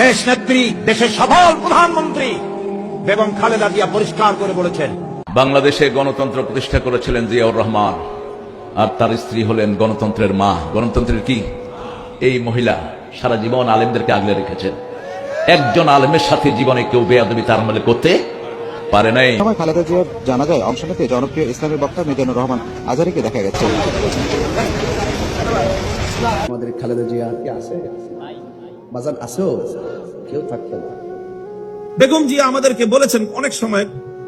দেশ নেত্রী দেশের সফল প্রধানমন্ত্রী বেগম খালেদা জিয়া পরিষ্কার করে বলেছেন। বাংলাদেশে গণতন্ত্র প্রতিষ্ঠা করেছিলেন জিয়াউর রহমান। আর তার স্ত্রী হলেন গণতন্ত্রের মা। গণতন্ত্রের কি? এই মহিলা সারা জীবন আলেমদেরকে আগলে রেখেছেন। একজন আলেমের সাথে জীবনে কেউ বেয়াদবি তার আমলে করতে পারে নাই। সময় খালেদা জিয়ার জানা যায় অংশ নিতে জনপ্রিয় ইসলামী বক্তা মিজানুর রহমান আজারিকে দেখা গেছে। আমাদের খালেদা জিয়া কি আছে? বাজার আছেও কেউ থাকতে না বেগম জিয়া আমাদেরকে বলেছেন অনেক সময়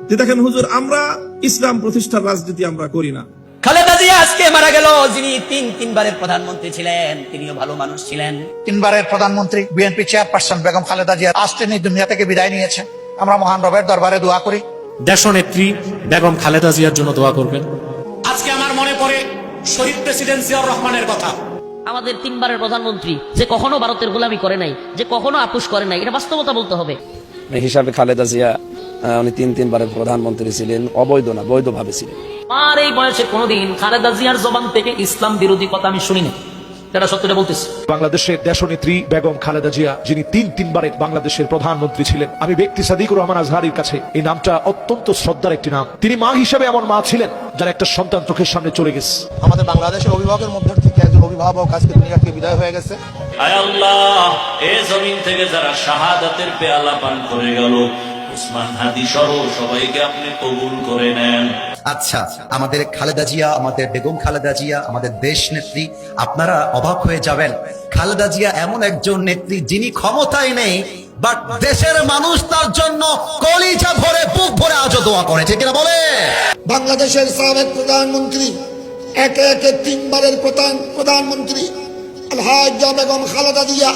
যে দেখেন হুজুর আমরা ইসলাম প্রতিষ্ঠার রাজনীতি আমরা করি না। খালেদা জিয়া আজকে মারা গেল যিনি তিন তিনবারের প্রধানমন্ত্রী ছিলেন তিনিও ভালো মানুষ ছিলেন। তিনবারের প্রধানমন্ত্রী বিএনপি চেয়ারপারসন বেগম খালেদা জিয়া আজ তিনি দুনিয়া থেকে বিদায় নিয়েছেন আমরা মহান রবের দরবারে দোয়া করি। দেশনেত্রী বেগম খালেদা জিয়ার জন্য দোয়া করবেন। আজকে আমার মনে পড়ে শহীদ প্রেসিডেন্ট জিয়াউর রহমানের কথা। আমাদের তিনবারের প্রধানমন্ত্রী যে কখনো ভারতের গোলামি করে নাই যে কখনো আপুষ করে নাই এটা বাস্তবতা বলতে হবে। হিসাবে খালেদা জিয়া উনি তিন তিনবারের প্রধানমন্ত্রী ছিলেন অবৈধ না বৈধ ভাবে ছিলেন। আর এই বয়সে কোনোদিন খালেদা জিয়ার জবান থেকে ইসলাম বিরোধী কথা আমি শুনিনি। এটা সত্যটা বলতেছি। বাংলাদেশের দেশনেত্রী বেগম খালেদা জিয়া যিনি তিন তিনবারের বাংলাদেশের প্রধানমন্ত্রী ছিলেন আমি ব্যক্তি সাদিকুর রহমান আজহারির কাছে এই নামটা অত্যন্ত শ্রদ্ধার একটি নাম। তিনি মা হিসেবে এমন মা ছিলেন যার একটা সন্তান চোখের সামনে চলে গেছে। আমাদের বাংলাদেশের অভিভাবকের মধ্যে থেকে একজন অভিভাবক আজকে দুনিয়া থেকে বিদায় হয়ে গেছে। আয় আল্লাহ এ জমিন থেকে যারা শাহাদাতের পেয়ালা পান করে গেল উসমান হাদি সহ সবাইকে আপনি কবুল করে নেন। আচ্ছা আমাদের খালেদা জিয়া আমাদের বেগম খালেদা জিয়া আমাদের দেশ নেত্রী আপনারা অবাক হয়ে যাবেন। খালেদা জিয়া এমন একজন নেত্রী যিনি ক্ষমতায় নেই বাট দেশের মানুষ তার জন্য কলিজা ভরে বুক ভরে আজও দোয়া করে ঠিক না বলে? বাংলাদেশের সাবেক প্রধানমন্ত্রী একে একে তিনবারের প্রধান প্রধানমন্ত্রী আলহাজ বেগম খালেদা জিয়া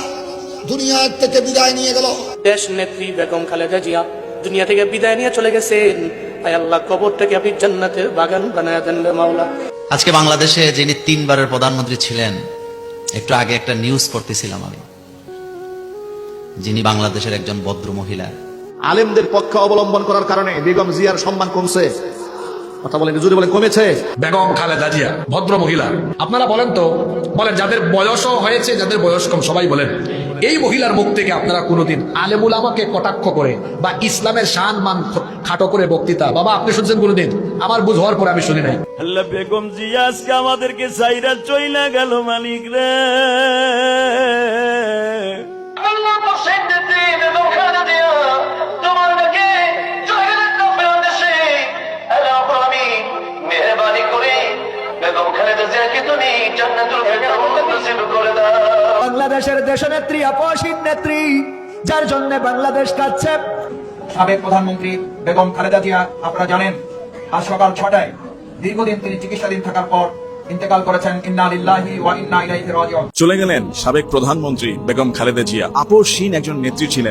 দুনিয়া থেকে বিদায় নিয়ে গেল। দেশ নেত্রী বেগম খালেদা জিয়া দুনিয়া থেকে বিদায় নিয়ে চলে গেছেন। আয় আল্লাহ কবরটাকে আপনি জান্নাতের বাগান বানায় দেন মাওলা। আজকে বাংলাদেশে যিনি তিনবারের প্রধানমন্ত্রী ছিলেন একটু আগে একটা নিউজ পড়তেছিলাম আমি। যিনি বাংলাদেশের একজন ভদ্র মহিলা। আলেমদের পক্ষ অবলম্বন করার কারণে বেগম জিয়ার সম্মান কমছে। কথা বলেন জুড়ে বলে কমেছে। বেগম খালেদা জিয়া ভদ্র মহিলা। আপনারা বলেন তো বলেন যাদের বয়সও হয়েছে যাদের বয়স কম সবাই বলেন। এই মহিলার মুখ থেকে আপনারা কোনোদিন আলেমুল আমাকে কটাক্ষ করে বা ইসলামের শান মান খাটো করে বক্তৃতা। বাবা আপনি শুনছেন কোনোদিন? আমার বুঝ হওয়ার পরে আমি শুনি নাই। আল্লাহ বেগম জিয়া আজকে আমাদেরকে সাইরা চইলা গেল মালিক রে। বাংলাদেশের দেশনেত্রী আপসীন নেত্রী যার জন্য বাংলাদেশ কাঁদছে। সাবেক প্রধানমন্ত্রী বেগম খালেদা জিয়া আপনারা জানেন আজ সকাল ছটায় দীর্ঘদিন তিনি চিকিৎসাধীন থাকার পর ইন্তেকাল করেছেন ইন্না লিল্লাহি ওয়া ইন্না ইলাইহি রাজিউন। চলে গেলেন সাবেক প্রধানমন্ত্রী বেগম খালেদা জিয়া। আপসহীন একজন নেত্রী ছিলেন।